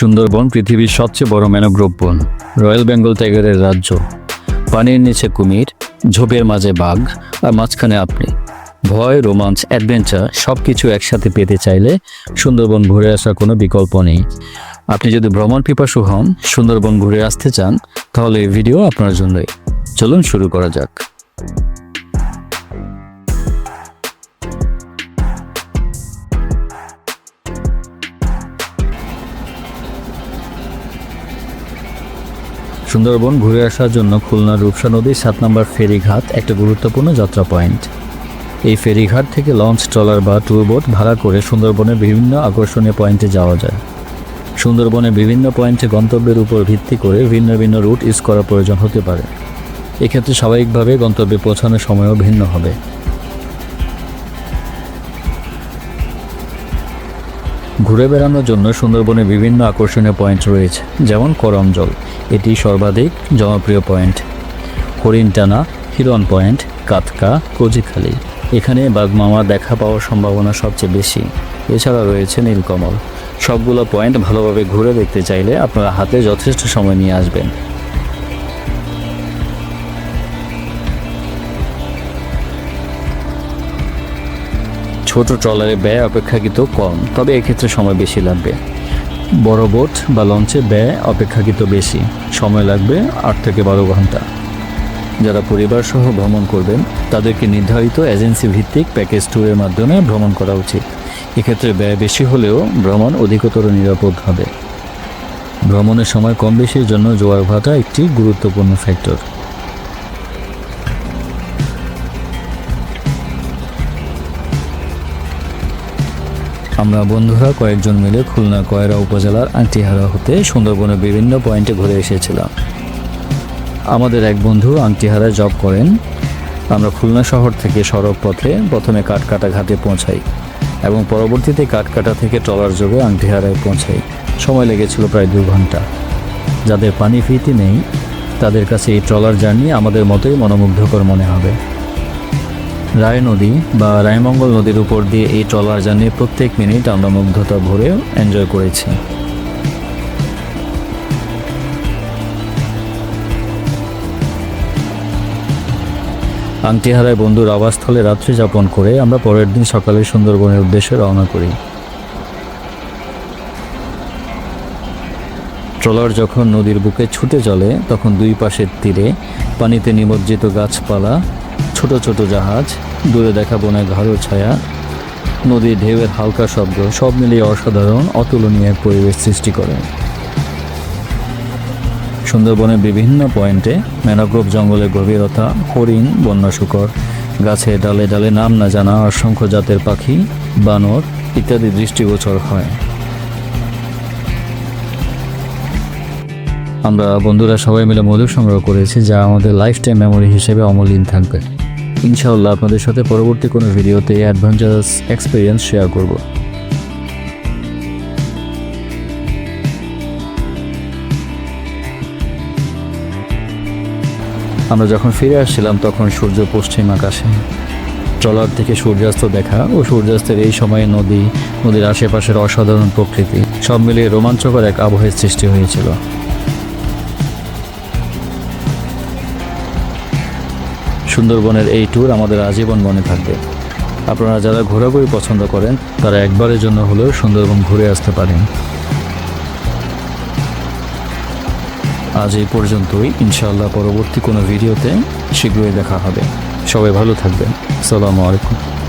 সুন্দরবন পৃথিবীর সবচেয়ে বড় ম্যানোগ্রোভ বন, রয়্যাল বেঙ্গল টাইগারের রাজ্য। পানির নিচে কুমির, ঝোপের মাঝে বাঘ আর মাঝখানে আপনি। ভয়, রোমাঞ্চ, অ্যাডভেঞ্চার সব কিছু একসাথে পেতে চাইলে সুন্দরবন ঘুরে আসার কোনো বিকল্প নেই। আপনি যদি ভ্রমণ পিপাসু হন, সুন্দরবন ঘুরে আসতে চান, তাহলে এই ভিডিও আপনার জন্যই। চলুন শুরু করা যাক। সুন্দরবন ঘুরে আসার জন্য খুলনা রূপসা নদীর সাত নম্বর ফেরিঘাট একটা গুরুত্বপূর্ণ যাত্রা পয়েন্ট। এই ফেরিঘাট থেকে লঞ্চ, ট্রলার বা ট্যুর বোট ভাড়া করে সুন্দরবনের বিভিন্ন আকর্ষণীয় পয়েন্টে যাওয়া যায়। সুন্দরবনের বিভিন্ন পয়েন্টে গন্তব্যের উপর ভিত্তি করে ভিন্ন ভিন্ন রুট ইউজ করার প্রয়োজন হতে পারে। এক্ষেত্রে স্বাভাবিকভাবে গন্তব্যে পৌঁছানোর সময়ও ভিন্ন হবে। ঘুরে বেড়ানোর জন্য সুন্দরবনে বিভিন্ন আকর্ষণীয় পয়েন্ট রয়েছে, যেমন করম জল। এটি সর্বাধিক জনপ্রিয় পয়েন্ট। হরিণটানা হিরন পয়েন্ট, কাতকা, কজিখালি। এখানে বাঘমামা দেখা পাওয়ার সম্ভাবনা সবচেয়ে বেশি। এছাড়া রয়েছে নীলকমল। সবগুলো পয়েন্ট ভালোভাবে ঘুরে দেখতে চাইলে আপনারা হাতে যথেষ্ট সময় নিয়ে আসবেন। ছোট ট্রলারে ব্যয় অপেক্ষাকৃত কম, তবে এক্ষেত্রে সময় বেশি লাগবে। বড় বোট বা লঞ্চে ব্যয় অপেক্ষাকৃত বেশি, সময় লাগবে আট থেকে বারো ঘণ্টা। যারা পরিবার সহ ভ্রমণ করবেন, তাদেরকে নির্ধারিত এজেন্সি ভিত্তিক প্যাকেজ ট্যুরের মাধ্যমে ভ্রমণ করা উচিত। এক্ষেত্রে ব্যয় বেশি হলেও ভ্রমণ অধিকতর নিরাপদ হবে। ভ্রমণের সময় কম বেশির জন্য জোয়ার ভাটা একটি গুরুত্বপূর্ণ ফ্যাক্টর। আমরা বন্ধুরা কয়েকজন মিলে খুলনা কয়রা উপজেলার আংটিহারা হতে সুন্দরবনের বিভিন্ন পয়েন্টে ঘুরে এসেছিলাম। আমাদের এক বন্ধু আংটিহারায় জব করেন। আমরা খুলনা শহর থেকে সড়ক পথে প্রথমে কাঠকাটা ঘাটে পৌঁছাই এবং পরবর্তীতে কাঠকাটা থেকে ট্রলার যোগে আংটিহারায় পৌঁছাই। সময় লেগেছিল প্রায় দু ঘণ্টা। যাদের পানি ফিতি নেই, তাদের কাছে এই ট্রলার জার্নি আমাদের মতোই মনোমুগ্ধকর মনে হবে। রায় নদী বা রায়মঙ্গল নদীর উপর দিয়ে এই ট্রলার জার্নি প্রত্যেক মিনিট আমরা মুগ্ধতা ভরে এনজয় করেছি। আংটিহারায় বন্ধুর আবাসস্থলে রাত্রি যাপন করে আমরা পরের দিন সকালে সুন্দরবনের উদ্দেশ্যে রওনা করি। ট্রলার যখন নদীর বুকে ছুটে চলে, তখন দুই পাশের তীরে পানিতে নিমজ্জিত গাছপালা ছোট ছোট জাহাজ, দূরে দেখা বনে ঘাড়ো ছায়া, নদীর ঢেউয়ের হালকা শব্দ, সব মিলিয়ে অসাধারণ, অতুলনীয় এক পরিবেশ সৃষ্টি করে। সুন্দরবনের বিভিন্ন পয়েন্টে ম্যানোগ্রোভ জঙ্গলের গভীরতা, হরিণ, বন্যা শুকর, গাছে ডালে ডালে নাম না জানা অসংখ্য জাতের পাখি, বানর ইত্যাদি দৃষ্টিগোচর হয়। আমরা বন্ধুরা সবাই মিলে মধু সংগ্রহ করেছি যা আমাদের লাইফ টাইম মেমোরি হিসেবে অমলিন থাকবে। ইনশাআল্লাহ আপনাদের সাথে পরবর্তী কোনো ভিডিওতে অ্যাডভেঞ্চারাস এক্সপিরিয়েন্স শেয়ার করব। আমরা যখন ফিরে আসছিলাম, তখন সূর্য পশ্চিম আকাশে। ট্রলার থেকে সূর্যাস্ত দেখা ও সূর্যাস্তের এই সময়ে নদী, নদীর আশেপাশের অসাধারণ প্রকৃতি, সব মিলিয়ে রোমাঞ্চকর এক আবহের সৃষ্টি হয়েছিল। সুন্দরবনের এই ট্যুর আমাদের আজীবন মনে থাকবে। আপনারা যারা ঘোরাঘুরি পছন্দ করেন, তারা একবারের জন্য হলেও সুন্দরবন ঘুরে আসতে পারেন। আজ এই পর্যন্তই। ইনশাআল্লাহ পরবর্তী কোনো ভিডিওতে শীঘ্রই দেখা হবে। সবাই ভালো থাকবেন। সালামু আলাইকুম।